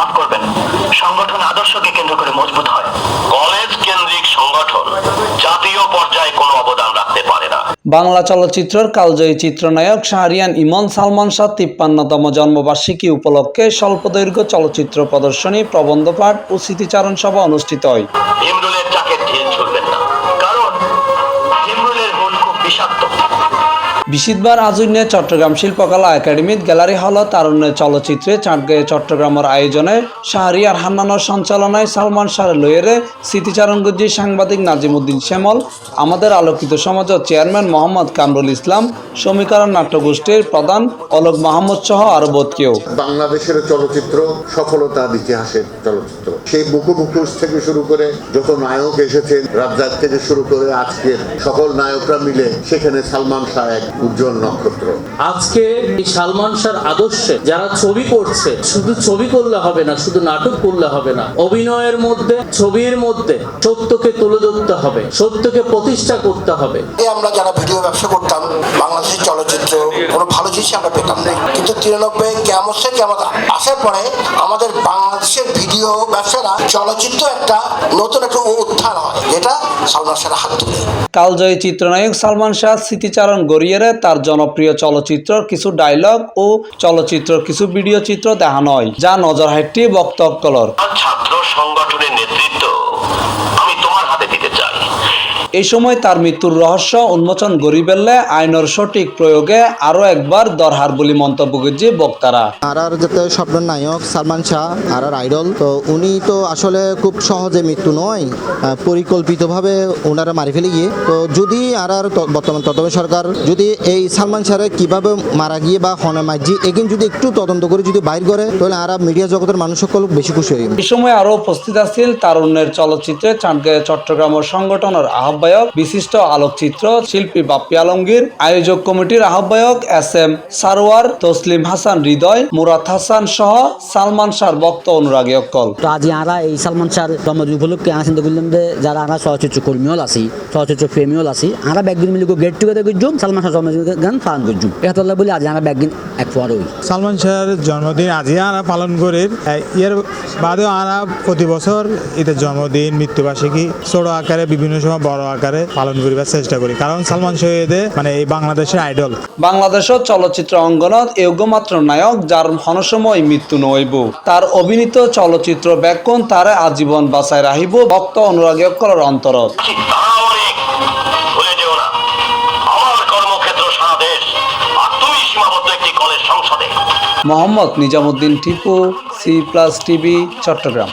মাফ করবেন। সংগঠন আদর্শকে কেন্দ্র করে মজবুত হয়। কলেজ কেন্দ্রিক সংগঠন জাতীয় পর্যায়ে কোনো অবদান রাখতে পারে না। বাংলা চলচ্চিত্রের কালজয়ী চিত্রনায়ক শাহরিয়ান ইমন সালমান শাহ তিপ্পান্নতম জন্মবার্ষিকী উপলক্ষে স্বল্পদৈর্ঘ্য চলচ্চিত্র প্রদর্শনী প্রবন্ধ পাঠ ও স্মৃতিচারণ সভা অনুষ্ঠিত হয়। ভীমরুলের চাকে ঢিল ছুড়বেন না। কারণ ভীমরুলের হুল খুব বিষাক্ত। বিশিতবার আজুন্যে চট্টগ্রাম শিল্পকলা একাডেমিত গ্যালারি হল তারুণ্যের চলচ্চিত্রে চাটগাঁয়ে চট্টগ্রামের আয়োজনে শাহরিয়ার হান্নানোর সঞ্চালনায় সালমান শাহ লয়েরে স্মৃতিচারণ গুজি সাংবাদিক নাজিমুদ্দিন শ্যামল, আমাদের আলোকিত সমাজের চেয়ারম্যান মোহাম্মদ কামরুল ইসলাম, সমীকরণ নাট্যগোষ্ঠীর প্রধান অলোক মাহমুদ সহ বোধ কেউ। বাংলাদেশের চলচ্চিত্র সফলতার ইতিহাসের চলচ্চিত্র। সেই বুকু বুকুস থেকে শুরু করে যত নায়ক এসেছেন, রাজ্জাক থেকে শুরু করে আজকের সকল নায়করা মিলে সেখানে সালমান শাহ উজ্জ্বল নক্ষত্র। আজকে এই সালমান শাহর আদর্শে যারা ছবি করছে শুধু ছবি করলে হবে না শুধু নাটক করলে হবে না অভিনয়ের মধ্যে ছবির মধ্যে সত্যকে তুলে ধরতে হবে সত্যকে প্রতিষ্ঠা করতে হবে। আমরা যারা ভিডিও ব্যবসা করতাম বাংলাদেশের চলচ্চিত্র কোনো ভালো জিনিস আমরা পেতাম না। কিন্তু তিরানব্বই কেমন সে কেমন আসার পরে আমাদের ভিডিও ব্যবসারা চলচ্চিত্র একটা নতুন একটা উত্থান হয় যেটা সালমান শাহের হাত ধরে। কালজয়ী চিত্রনায়ক সালমান শাহ স্মৃতিচারণ গড়িয়ে তার জনপ্রিয় চলচ্চিত্র কিছু ডায়লগ ও চলচ্চিত্র কিছু ভিডিও চিত্র দেখানো হয় যা নজর আর ছাত্র সংগঠনের নেতৃত্ব এই সময় তার মৃত্যুর রহস্য উন্মোচন গরিবেললে আইনের সঠিক প্রয়োগে আরও একবার দরহার বলে মন্তব্য করছে বক্তারা। আর আর যাতে স্বপ্নের নায়ক সালমান শাহ আর আর আইডল তো উনি তো আসলে খুব সহজে মৃত্যু নয় পরিকল্পিতভাবে ওনারা মারি ফেলে গিয়ে। তো যদি আর আর বর্তমান তত্ত্বাবধায়ক সরকার যদি এই সালমান শাহরে কীভাবে মারা গিয়ে বা হনে মাঝি এগিন যদি একটু তদন্ত করে যদি বাইর করে তাহলে আর মিডিয়া জগতের মানুষ সকল বেশি খুশি হয়ে এই সময় আরও উপস্থিত আছেন তারুণ্যের চলচ্চিত্রে চাঁদগাঁয়ে চট্টগ্রামের সংগঠনের আহ্বায়ক বিশিষ্ট আলোকচিত্র শিল্পী বাপ্পি আলমগীর আয়োজক কমিটির আহ্বায়ক এস এম সারোয়ার তসলিম হাসান হৃদয় মুরাদ হাসান সহ সালমান শাহর ভক্ত অনুরাগী অকল তো আজি আরা এই সালমান শাহর জন্মদিন উপলক্ষে আমরা চিন্তা করলাম যে যারা আমরা চলচ্চিত্র কর্মীও আছি চলচ্চিত্র প্রেমীও আছি আমরা ব্যাগদিন মিলে গেট টুগেদার করছুম সালমান শাহ জন্মদিন গান পালন করছুম এটা বলে আজ আমরা ব্যাগদিন এক পর হই সালমান শাহের জন্মদিন আজই আমরা পালন করি। এর বাদেও আমরা প্রতি বছর এদের জন্মদিন মৃত্যুবার্ষিকী ছোট আকারে বিভিন্ন সময় বড় আকারে পালন করিবার চেষ্টা করি। কারণ সালমান শাহেদে মানে এই বাংলাদেশের আইডল। বাংলাদেশের চলচ্চিত্র অঙ্গনত একমাত্র নায়ক যার হনসময় মৃত্যু নইব তার অভিনীত চলচ্চিত্র ব্যাকুণ তারে আজীবন বাঁচায় রাহিব ভক্ত অনুরাগী অকলের অন্তরত। Mohammad Nizamuddin Tipu C plus TV Chattogram.